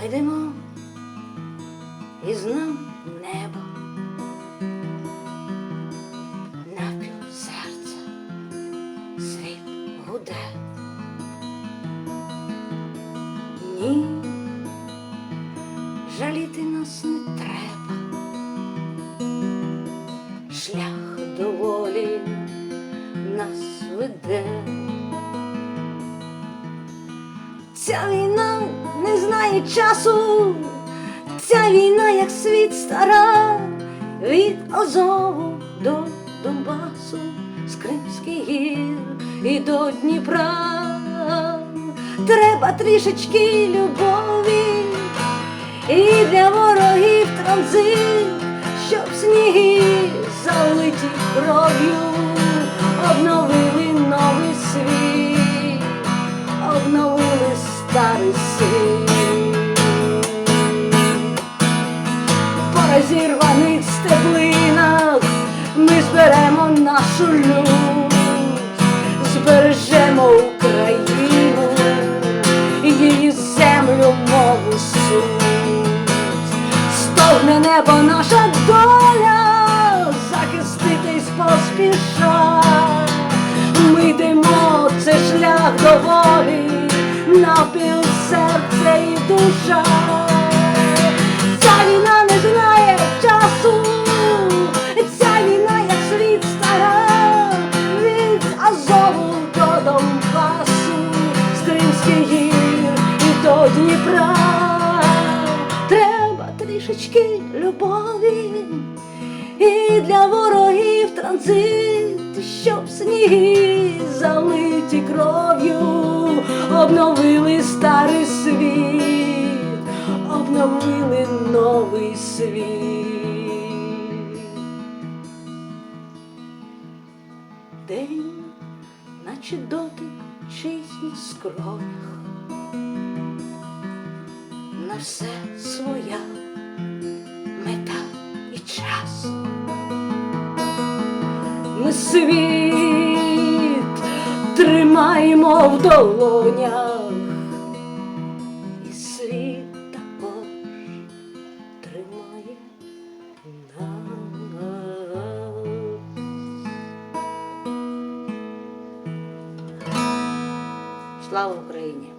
Ми йдемо і нам небо навпіл серця світ гуде. Ні, жаліти нас не треба. Шлях до волі нас веде. Ця війна не знає часу, ця війна, як світ стара, від Азову до Донбасу, з Кримських гір і до Дніпра. Треба трішечки любові і для ворогів транзит, щоб сніги залиті кров'ю, обновили новий світ, обновили старий світ. По розірваних стеблинах ми зберемо нашу лють, збережемо Україну, її землю, мову суть. Стогне небо наша доля, захиститись поспіша. Душа. Ця війна не знає часу, ця війна, як світ стара, від Азову до Донбасу, з гір і до Дніпра. Треба трішечки любові і для ворогів транзит, щоб сніги залиті кров'ю, обновили старий світ, обновили новий світ. День, наче дотик на скронях, на все своя мета і час. Ми світ тримаємо в долонях, Слава Україні!